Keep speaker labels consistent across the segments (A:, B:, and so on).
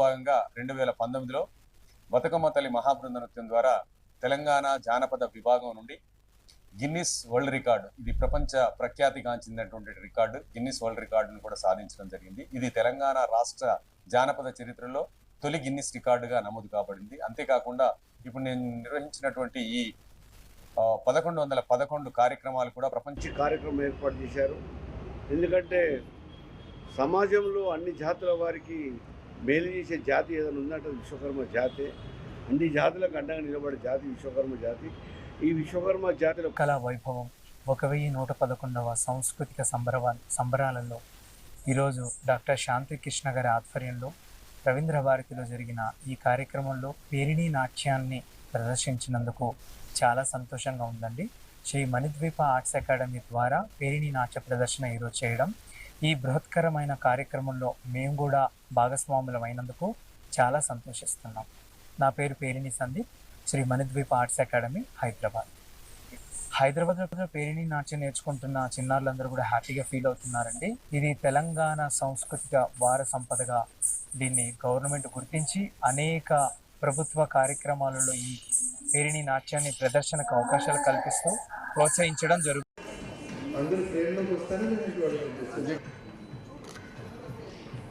A: భాగంగా రెండు వేల పంతొమ్మిదిలో బతుకమ్మ తల్లి మహాబృంద నృత్యం ద్వారా తెలంగాణ జానపద విభాగం నుండి గిన్నిస్ వరల్డ్ రికార్డు ఇది ప్రపంచ ప్రఖ్యాతిగాంచినటువంటి రికార్డు గిన్నిస్ వరల్డ్ రికార్డును కూడా సాధించడం జరిగింది. ఇది తెలంగాణ రాష్ట్ర జానపద చరిత్రలో తొలి గిన్నిస్ రికార్డుగా నమోదు కాబడింది. అంతేకాకుండా ఇప్పుడు నేను నిర్వహించినటువంటి ఈ పదకొండు వందల పదకొండు కార్యక్రమాలు కూడా ప్రపంచ
B: కార్యక్రమం ఏర్పాటు చేశారు. ఎందుకంటే సమాజంలో అన్ని జాతుల వారికి మేలు చేసే జాతి ఏదైనా ఉందంటే అది విశ్వకర్మ జాతి. అన్ని జాతులకు అండగా నిలబడే జాతి విశ్వకర్మ జాతి. ఈ విశ్వకర్మ జాతిలో
C: కళా వైభవం ఒక వెయ్యి నూట పదకొండవ సాంస్కృతిక సంబరవా సంబరాలలో ఈరోజు డాక్టర్ శాంతికృష్ణ గారి ఆధ్వర్యంలో రవీంద్ర భారతిలో జరిగిన ఈ కార్యక్రమంలో పేరిణి నాట్యాన్ని ప్రదర్శించినందుకు చాలా సంతోషంగా ఉందండి. శ్రీ మణిద్వీప ఆర్ట్స్ అకాడమీ ద్వారా పేరిణి నాట్య ప్రదర్శన ఈరోజు చేయడం ఈ బృహత్కరమైన కార్యక్రమంలో మేము కూడా భాగస్వాములమైనందుకు చాలా సంతోషిస్తున్నాం. నా పేరు పేరిణి సందీప్ శ్రీ మణిద్వీప్ ఆర్ట్స్ అకాడమీ హైదరాబాద్. హైదరాబాద్లో పేరిణి నాట్యం నేర్చుకుంటున్న చిన్నారులందరూ కూడా హ్యాపీగా ఫీల్ అవుతున్నారండి. ఇది తెలంగాణ సాంస్కృతిక వార సంపదగా దీన్ని గవర్నమెంట్ గుర్తించి అనేక ప్రభుత్వ కార్యక్రమాలలో ఈ పేరిణి నాట్యాన్ని ప్రదర్శనకు అవకాశాలు కల్పిస్తూ ప్రోత్సహించడం జరుగుతుంది
D: అందరూ ట్రైన్లోకి వస్తానే నేను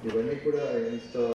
D: ఇవన్నీ కూడా ఇన్స్టా